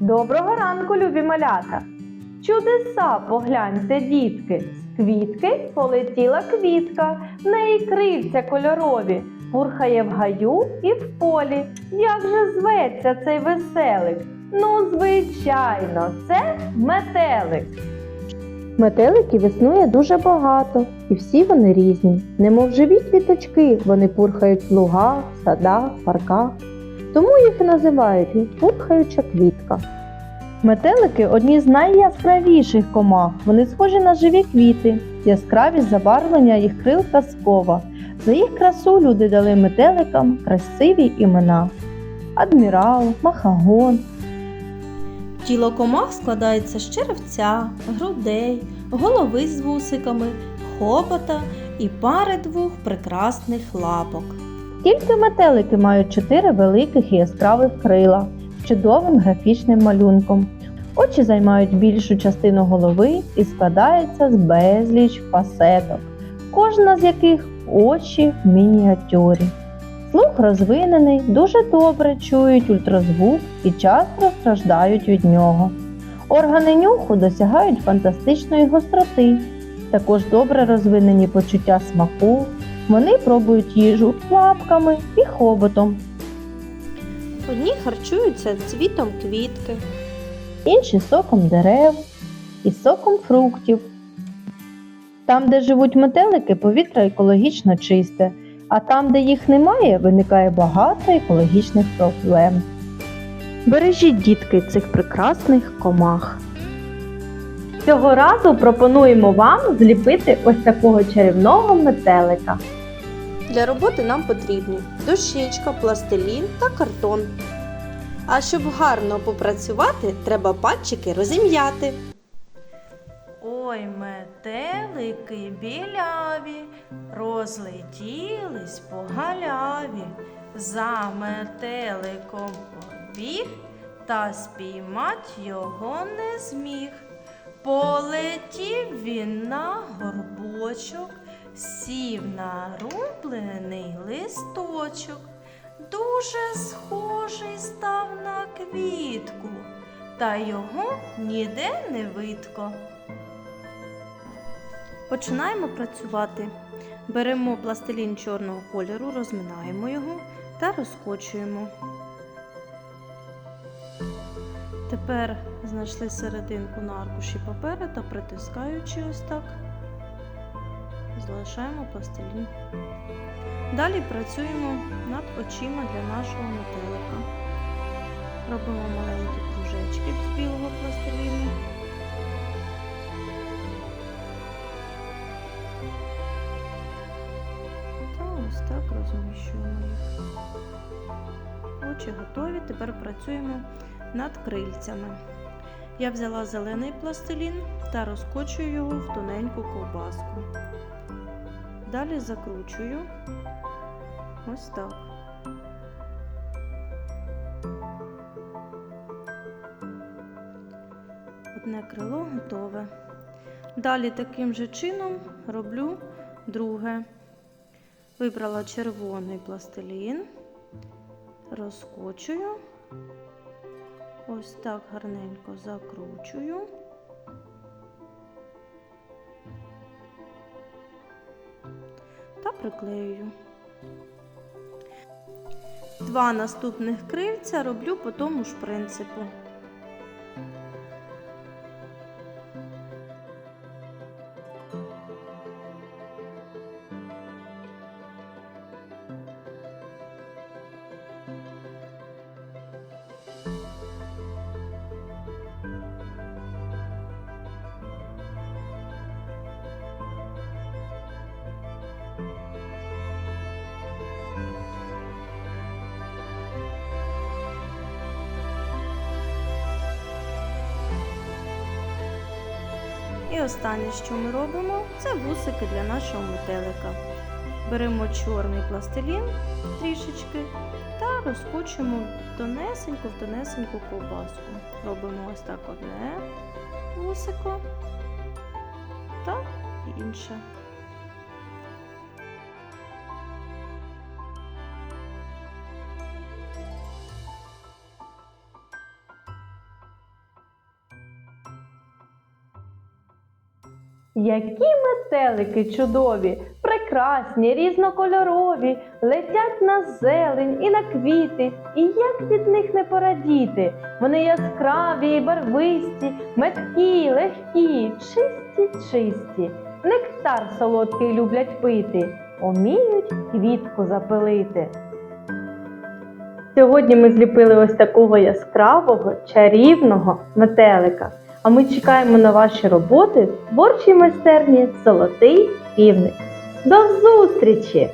Доброго ранку, любі малята! Чудеса, погляньте, дітки! З квітки полетіла квітка, в неї крильця кольорові, пурхає в гаю і в полі. Як же зветься цей веселик? Ну, звичайно, це метелик. Метеликів існує дуже багато, і всі вони різні. Немов живі квіточки, вони пурхають в лугах, садах, парках. Тому їх і називають пурхаюча квітка. Метелики одні з найяскравіших комах. Вони схожі на живі квіти. Яскравість забарвлення їх крил казкова. За їх красу люди дали метеликам красиві імена: адмірал, махагон. Тіло комах складається з черевця, грудей, голови з вусиками, хобота і пари двох прекрасних лапок. Тільки метелики мають чотири великих і яскравих крила з чудовим графічним малюнком. Очі займають більшу частину голови і складаються з безліч фасеток, кожна з яких очі в мініатюрі. Слух розвинений, дуже добре чують ультразвук і часто страждають від нього. Органи нюху досягають фантастичної гостроти, також добре розвинені почуття смаку, вони пробують їжу лапками і хоботом, Одні харчуються цвітом квітки, інші соком дерев і соком фруктів. Там, де живуть метелики, повітря екологічно чисте, а там, де їх немає, виникає багато екологічних проблем. Бережіть, дітки, цих прекрасних комах. Цього разу пропонуємо вам зліпити ось такого чарівного метелика. Для роботи нам потрібні дощечка, пластилін та картон. А щоб гарно попрацювати, треба пальчики розім'яти. Ой, метелики біляві, розлетілись по галяві, за метеликом побіг, та спіймать його не зміг. Полетів він на горбочок, сів на рублений листочок, дуже схожий став на квітку, та його ніде не видко. Починаємо працювати. Беремо пластилін чорного кольору, розминаємо його та розкочуємо. Тепер знайшли серединку на аркуші паперу та притискаючи ось так, залишаємо пластилін. Далі працюємо над очима для нашого метелика. Робимо маленькі кружечки з білого пластиліну. Та ось так розміщуємо їх. Очі готові. Тепер працюємо над крильцями. Я взяла зелений пластилін та розкочую його в тоненьку ковбаску. Далі закручую ось так. Одне крило готове. Далі таким же чином роблю друге. Вибрала червоний пластилін, розкочую, ось так гарненько закручую. Та приклеюю. Два наступних крильця роблю по тому ж принципу. І останнє, що ми робимо, це вусики для нашого метелика. Беремо чорний пластилін трішечки та розкочуємо тонесеньку в тонесеньку ковбаску. Робимо ось так одне вусико та інше. Які метелики чудові, прекрасні, різнокольорові, летять на зелень і на квіти, і як від них не порадіти. Вони яскраві і барвисті, меткі, легкі, чисті, чисті. Нектар солодкий люблять пити, уміють квітку запилити. Сьогодні ми зліпили ось такого яскравого, чарівного метелика. А ми чекаємо на ваші роботи в творчій майстерні Золотий півник. До зустрічі!